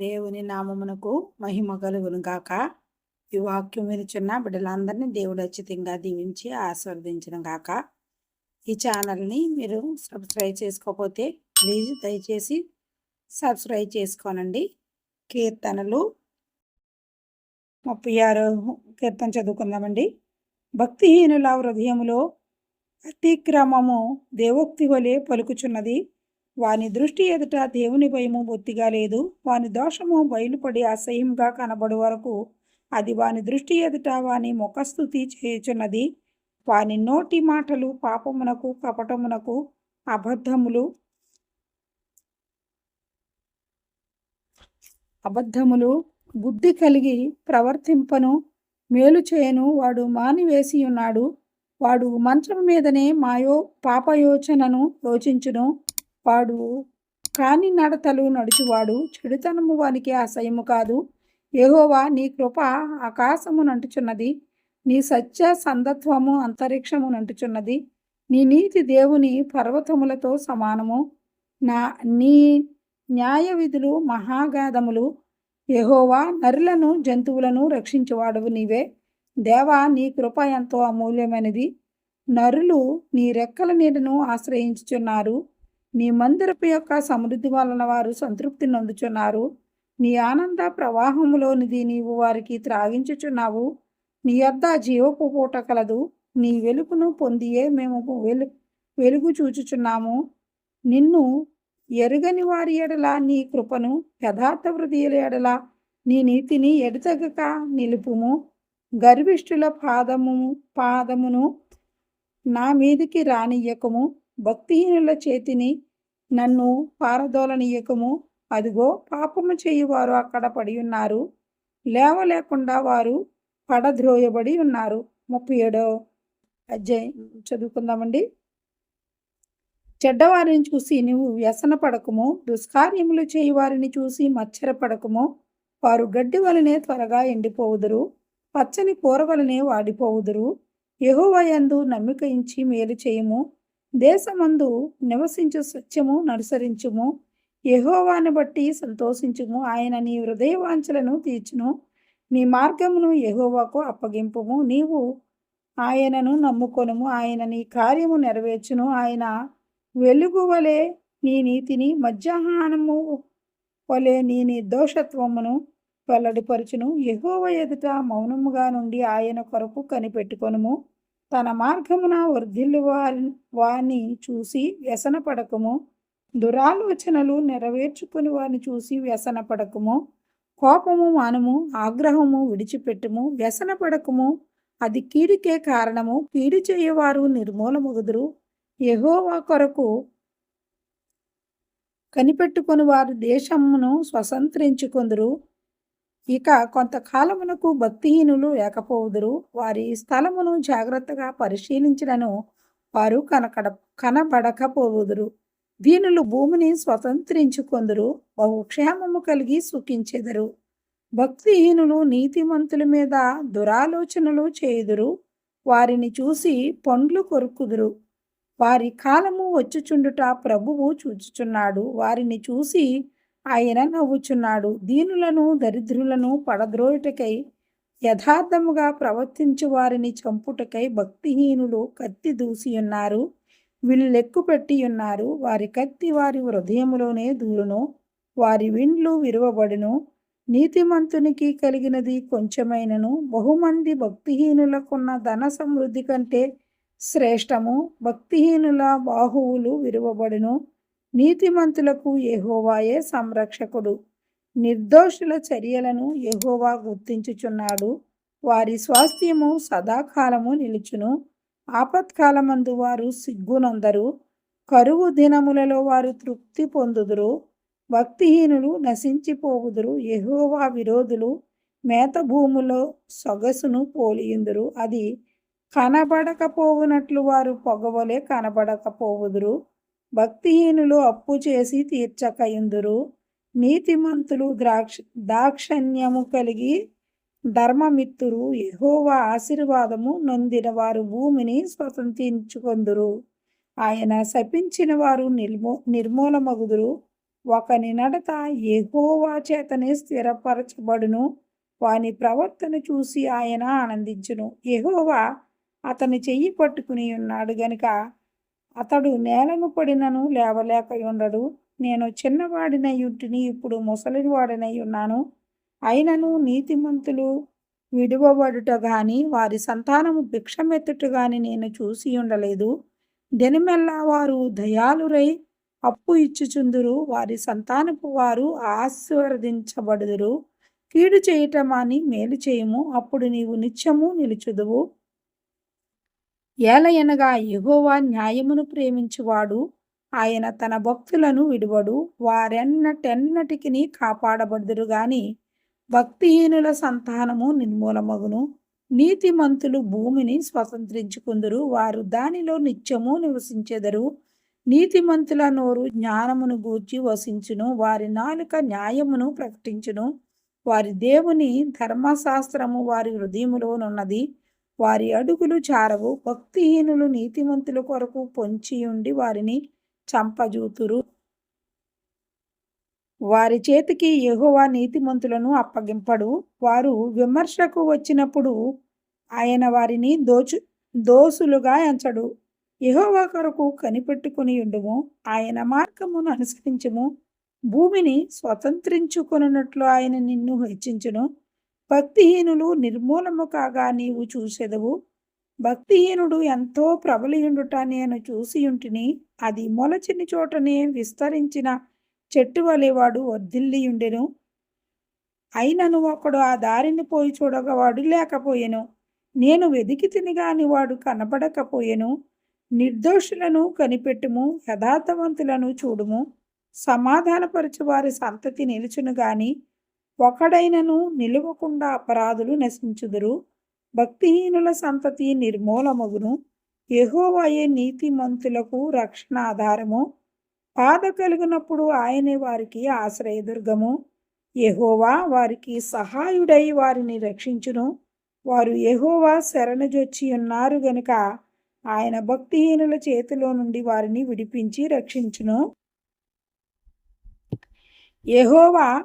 దేవుని నామమునకు మహిమ కలుగును గాక. ఈ వాక్యం వినిచున్న బిడ్డలందరినీ దేవుడు అచ్చితంగా దీవించి ఆస్వాదించడం గాక. ఈ ఛానల్ని మీరు సబ్స్క్రైబ్ చేసుకోకపోతే ప్లీజ్ దయచేసి సబ్స్క్రైబ్ చేసుకోనండి. కీర్తనలు ముప్పై ఆరు కీర్తన చదువుకుందామండి. భక్తిహీనుల హృదయములో అతిక్రమము దేవోక్తి వలె పలుకుచున్నది. వాని దృష్టి ఎదుట దేవుని భయము బొత్తిగా లేదు. వాని దోషము బయలుపడి అసహ్యంగా కనబడు వరకు అది వాని దృష్టి ఎదుట వాని ముఖస్థుతి చేయుచున్నది. వాని నోటి మాటలు పాపమునకు కపటమునకు అబద్ధములు అబద్ధములు బుద్ధి కలిగి ప్రవర్తింపను మేలు చేయను వాడు మానివేసి ఉన్నాడు వాడు మంచం మీదనే మాయో పాపయోచనను యోచించును. వాడు కాని నడతలు నడుచువాడు చెడుతనము వానికి అసహ్యము కాదు. ఏహోవా నీ కృప ఆకాశము నంటుచున్నది నీ సత్య సందత్వము అంతరిక్షము నంటుచున్నది నీ నీతి దేవుని పర్వతములతో సమానము. నా నీ న్యాయ విధులు మహాగాధములు ఎహోవా నరులను జంతువులను రక్షించేవాడవు నీవే. దేవా నీ కృప ఎంతో అమూల్యమైనది. నరులు నీ రెక్కల నీడను ఆశ్రయించుచున్నారు. నీ మందిరపు యొక్క సమృద్ధి వలన వారు సంతృప్తి నొందుచున్నారు. నీ ఆనంద ప్రవాహములోనిది నీవు వారికి త్రాగించుచున్నావు. నీ అద్ద జీవపు పూట కలదు. నీ వెలుగును పొందియే మేము వెలు వెలుగు చూచుచున్నాము. నిన్ను ఎరుగని వారి ఎడల నీ కృపను యథార్థ హృదయుల ఎడల నీ నీతిని ఎడతగక నిలుపుము. గర్విష్ఠుల పాదము పాదమును నా మీదికి రానియ్యకము. భక్తిహీనుల చేతిని నన్ను పారదోలనీయకము. అదిగో పాపము చేయువారు అక్కడ పడి ఉన్నారు లేవలేకుండా వారు పడద్రోయబడి ఉన్నారు. ముప్పై ఏడో అధ్యాయం చదువుకుందామండి. చెడ్డవారిని చూసి నువ్వు వ్యసన పడకము. దుష్కార్యములు చేయువారిని చూసి మచ్చరపడకము వారు గడ్డి వలనే త్వరగా ఎండిపోవుదురు. పచ్చని కూర వలనే వాడిపోవుదురు. యహోవయందు నమ్మిక ఇచ్చి మేలు చేయము. దేశమందు నివసించు సత్యము ననుసరించుము. యహోవాని బట్టి సంతోషించుము. ఆయన నీ హృదయవాంఛలను తీర్చును. నీ మార్గమును యహోవాకు అప్పగింపుము. నీవు ఆయనను నమ్ముకొనుము. ఆయన నీ కార్యము నెరవేర్చును. ఆయన వెలుగు వలె నీ నీతిని మధ్యాహ్నము వలె నీ నిర్దోషత్వమును వెల్లడిపరచును. యహోవ ఎదుట మౌనముగా నుండి ఆయన కొరకు కనిపెట్టుకొనుము. తన మార్గమున వర్ధిల్లు వారి వారిని చూసి వ్యసన పడకము. దురాలోచనలు నెరవేర్చుకుని వారిని చూసి వ్యసన పడకము. కోపము మానము ఆగ్రహము విడిచిపెట్టుము. వ్యసన పడకము. అది కీడికే కారణము. కీడి చేయవారు నిర్మూలమగుదురు. యహోవా కొరకు కనిపెట్టుకుని వారు దేశమును స్వతంత్రించుకుందరు. ఇక కొంతకాలమునకు భక్తిహీనులు లేకపోవుదురు. వారి స్థలమును జాగ్రత్తగా పరిశీలించడను వారు కనకడ కనబడకపోవుదురు. దీనులు భూమిని స్వతంత్రించుకొందురు. బహుక్షేమము కలిగి సుఖించెదరు. భక్తిహీనులు నీతిమంతుల మీద దురాలోచనలు చేయుదురు. వారిని చూసి పండ్లు కొరుకుదురు వారి కాలము వచ్చుచుండుట ప్రభువు చూచుచున్నాడు. వారిని చూసి ఆయన నవ్వుచున్నాడు. దీనులను దరిద్రులను పడద్రోయుటకై యథార్థముగా ప్రవర్తించు వారిని చంపుటకై భక్తిహీనులు కత్తి దూసి ఉన్నారు వీళ్ళు లెక్కు పెట్టి ఉన్నారు వారి కత్తి వారి హృదయములోనే దూరును. వారి విండ్లు విరువబడును. నీతిమంతునికి కలిగినది కొంచెమైనను. బహుమంది భక్తిహీనులకున్న ధన సమృద్ధి కంటే శ్రేష్టము. భక్తిహీనుల బాహువులు విరువబడును. నీతిమంతులకు ఎహోవాయే సంరక్షకుడు. నిర్దోషుల చర్యలను ఎహోవా గుర్తించుచున్నాడు. వారి స్వాస్థ్యము సదాకాలము నిలుచును. ఆపత్కాలమందు వారు సిగ్గునందరు. కరువు దినములలో వారు తృప్తి పొందుదురు. భక్తిహీనులు నశించిపోవుదురు. ఎహోవా విరోధులు మేత భూములో సొగసును పోలియుందురు. అది కనబడకపోవునట్లు వారు పొగవలే కనబడకపోవుదురు. భక్తిహీనులు అప్పు చేసి తీర్చక ఇందురు. నీతిమంతులు ద్రాక్ష దాక్షణ్యము కలిగి ధర్మమిత్తురు. యహోవా ఆశీర్వాదము నొందిన వారు భూమిని స్వతంత్రించుకొందురు. ఆయన శపించిన వారు నిర్మూ నిర్మూలమగుదురు. ఒకని నడత ఎహోవా చేతనే స్థిరపరచబడును. వాని ప్రవర్తన చూసి ఆయన ఆనందించును. ఎహోవా అతని చెయ్యి పట్టుకుని ఉన్నాడు గనుక అతడు నేలను పడినను లేవలేక ఉండడు. నేను చిన్నవాడినయుంటిని ఇప్పుడు ముసలివాడినై ఉన్నాను. అయినను నీతిమంతులు విడువబడుట గాని వారి సంతానము భిక్షమెత్తుట గాని నేను చూసి ఉండలేదు. దినమెల్లా వారు దయాలురై అప్పు ఇచ్చుచుందురు. వారి సంతానపు వారు ఆశీర్వదించబడుదురు. కీడు చేయటమాని మేలు చేయము. అప్పుడు నీవు నిత్యము నిలుచుదువు. ఏలయనగా ఎగోవా న్యాయమును ప్రేమించువాడు. ఆయన తన భక్తులను విడువడు. వారెన్నటెన్నటికి కాపాడబడుదురు గాని భక్తిహీనుల సంతానము నిర్మూలమగును. నీతిమంతులు భూమిని స్వతంత్రించుకుందురు. వారు దానిలో నిత్యము నివసించెదరు. నీతిమంతుల నోరు జ్ఞానమును గూర్చి వసించును. వారి నాలుక న్యాయమును ప్రకటించును. వారి దేవుని ధర్మశాస్త్రము వారి హృదయములోనున్నది. వారి అడుగులు చారవు భక్తిహీనులు నీతిమంతుల కొరకు పొంచి ఉండి వారిని చంపజూతురు. వారి చేతికి యెహోవా నీతిమంతులను అప్పగింపడు. వారు విమర్శకు వచ్చినప్పుడు ఆయన వారిని దోచు దోసులుగా ఎంచడు. యహోవా కొరకు కనిపెట్టుకుని ఉండుము. ఆయన మార్గమును అనుసరించుము. భూమిని స్వతంత్రించుకొనున్నట్లు ఆయన నిన్ను హెచ్చించును. భక్తిహీనులు నిర్మూలము కాగా నీవు చూసెదవు. భక్తిహీనుడు ఎంతో ప్రబలియుండుట నేను చూసి ఉంటిని అది మొలచిని చోటనే విస్తరించిన చెట్టు వలెవాడు వర్ధిల్లియుండెను. అయినను ఒకడు ఆ దారిని పోయి చూడగవాడు లేకపోయెను. నేను వెదికి తినిగాని వాడు కనపడకపోయెను. నిర్దోషులను కనిపెట్టుము యథార్థవంతులను చూడుము. సమాధానపరచు వారి సంతతి నిలుచును గాని ఒకడైనను నిలువకుండా అపరాధులు నశించుదురు. భక్తిహీనుల సంతతి నిర్మూలమగును. యెహోవాయే నీతిమంతులకు రక్షణ ఆధారము. బాధ కలిగినప్పుడు ఆయనే వారికి ఆశ్రయదుర్గము. ఎహోవా వారికి సహాయుడై వారిని రక్షించును. వారు యెహోవా శరణజొచ్చి ఉన్నారు గనుక ఆయన భక్తిహీనుల చేతిలో నుండి వారిని విడిపించి రక్షించును. ఎహోవా